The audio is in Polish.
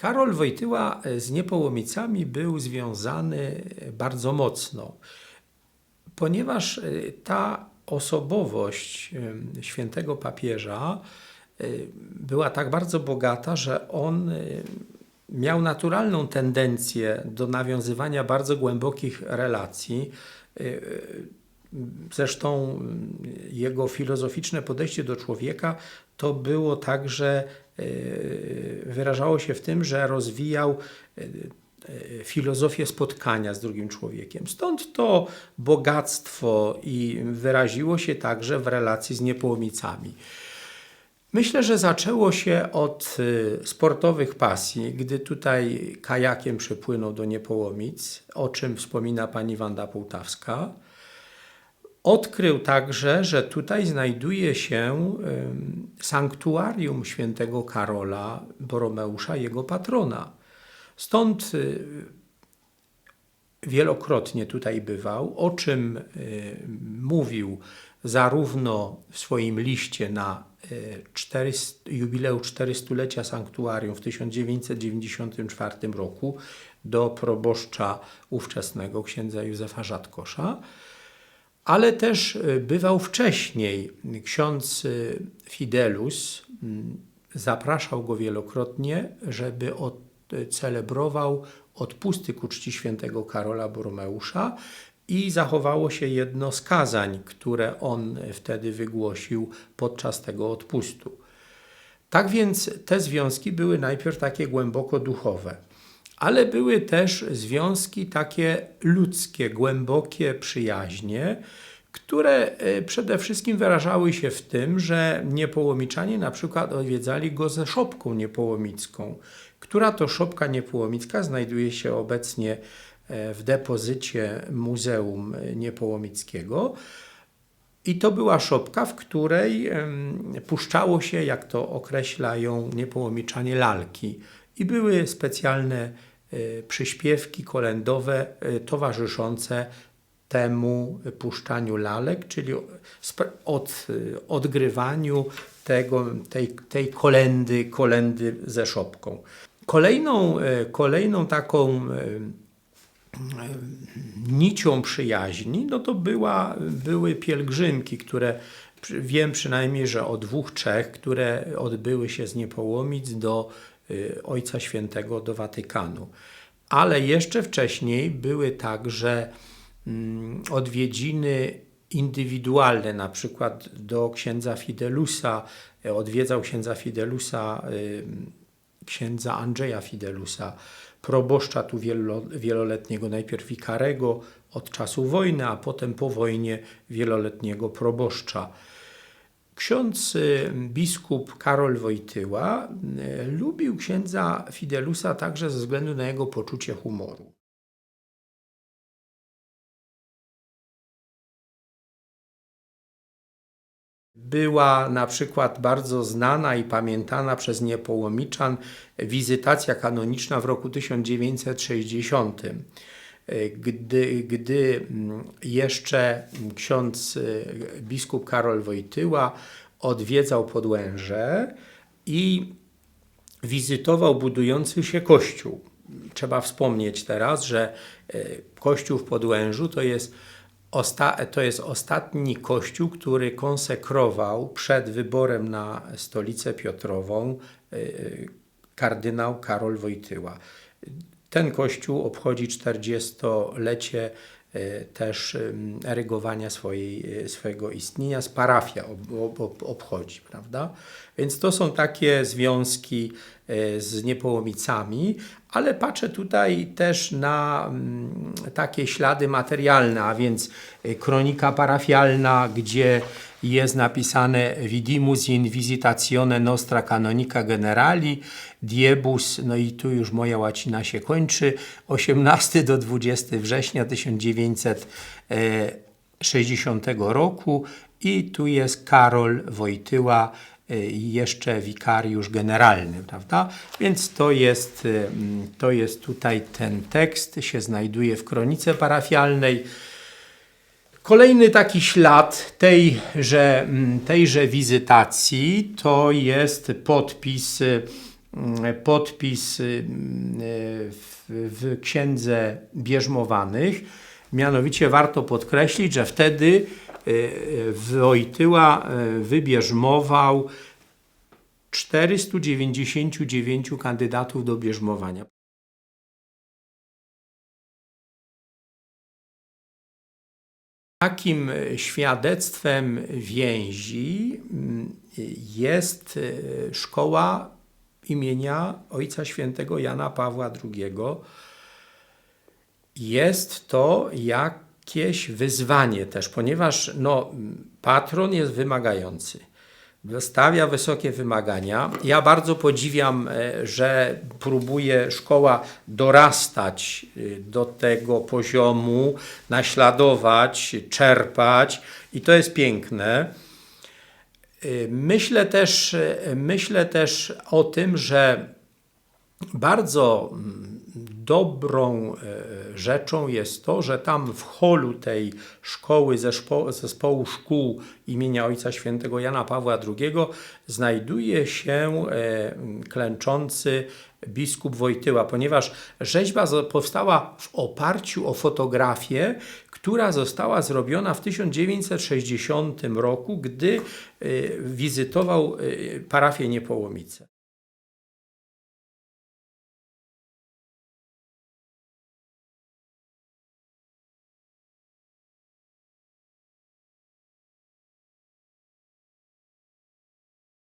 Karol Wojtyła z Niepołomicami był związany bardzo mocno, ponieważ y, ta osobowość świętego papieża była tak bardzo bogata, że on miał naturalną tendencję do nawiązywania bardzo głębokich relacji. Zresztą jego filozoficzne podejście do człowieka to było także, wyrażało się w tym, że rozwijał y, y, filozofię spotkania z drugim człowiekiem. Stąd to bogactwo i wyraziło się także w relacji z niepołomicami. Myślę, że zaczęło się od y, sportowych pasji, gdy tutaj kajakiem przypłynął do Niepołomic, o czym wspomina pani Wanda Połtawska. Odkrył także, że tutaj znajduje się sanktuarium świętego Karola Boromeusza, jego patrona. Stąd y, wielokrotnie tutaj bywał, o czym y, mówił zarówno w swoim liście na y, 400, jubileusz 400-lecia sanktuarium w 1994 roku do proboszcza ówczesnego księdza Józefa Rzadkosza, ale też y, bywał wcześniej. Ksiądz y, Fidelus zapraszał go wielokrotnie, żeby y, celebrował odpusty ku czci świętego Karola Borromeusza i zachowało się jedno z kazań, które on wtedy wygłosił podczas tego odpustu. Tak więc te związki były najpierw takie głęboko duchowe, ale były też związki takie ludzkie, głębokie przyjaźnie, które e, przede wszystkim wyrażały się w tym, że niepołomiczanie na przykład odwiedzali go ze szopką niepołomicką, która to szopka niepołomicka znajduje się obecnie e, w depozycie Muzeum Niepołomickiego. I to była szopka, w której puszczało się, jak to określają niepołomiczanie, lalki. I były specjalne e, przyśpiewki kolędowe e, towarzyszące temu puszczaniu lalek, czyli od, e, odgrywaniu tego, tej, tej kolendy, kolendy ze szopką. Kolejną, e, kolejną taką e, nicią przyjaźni, no to była, były pielgrzymki, które wiem przynajmniej, że o dwóch, trzech, które odbyły się z Niepołomic do Ojca Świętego, do Watykanu. Ale jeszcze wcześniej były także odwiedziny indywidualne, na przykład do księdza Fidelusa, e, odwiedzał księdza Fidelusa y, księdza Andrzeja Fidelusa, proboszcza tu wielo, wieloletniego, najpierw wikarego od czasu wojny, a potem po wojnie wieloletniego proboszcza. Ksiądz y, biskup Karol Wojtyła y, lubił księdza Fidelusa także ze względu na jego poczucie humoru. Była na przykład bardzo znana i pamiętana przez niepołomiczan wizytacja kanoniczna w roku 1960, gdy, gdy mm, jeszcze ksiądz y, biskup Karol Wojtyła odwiedzał Podłęże i wizytował budujący się kościół. Trzeba wspomnieć teraz, że y, kościół w Podłężu to jest Osta- to jest ostatni kościół, który konsekrował przed wyborem na stolicę Piotrową y, kardynał Karol Wojtyła. Ten kościół obchodzi 40-lecie y, też ym, erygowania swojej, y, swojego istnienia, z parafia ob, ob, obchodzi, prawda? Więc to są takie związki y, z niepołomicami, ale patrzę tutaj też na takie ślady materialne, a więc kronika parafialna, gdzie jest napisane Vidimus in visitatione nostra canonica generali, diebus, no i tu już moja łacina się kończy, 18 do 20 września 1960 roku i tu jest Karol Wojtyła, y, jeszcze wikariusz generalny, prawda? Więc to jest, mm, to jest tutaj ten tekst, się znajduje w kronice parafialnej. Kolejny taki ślad tejże, mm, tejże wizytacji to jest podpis mm, podpis y, w, w księdze bierzmowanych. Mianowicie warto podkreślić, że wtedy y, Wojtyła y, wybierzmował 499 kandydatów do bierzmowania. Takim e, świadectwem więzi mm, jest e, szkoła imienia Ojca Świętego Jana Pawła II. Jest to jakieś wyzwanie też, ponieważ no, patron jest wymagający. Stawia wysokie wymagania. Ja bardzo podziwiam, e, że próbuje szkoła dorastać e, do tego poziomu, naśladować, czerpać i to jest piękne. E, Myślę też, myślę też o tym, że bardzo mm, dobrą e, rzeczą jest to, że tam w holu tej szkoły, zespo- zespołu szkół imienia Ojca Świętego Jana Pawła II znajduje się e, klęczący biskup Wojtyła, ponieważ rzeźba powstała w oparciu o fotografię, która została zrobiona w 1960 roku, gdy e, wizytował parafię Niepołomice.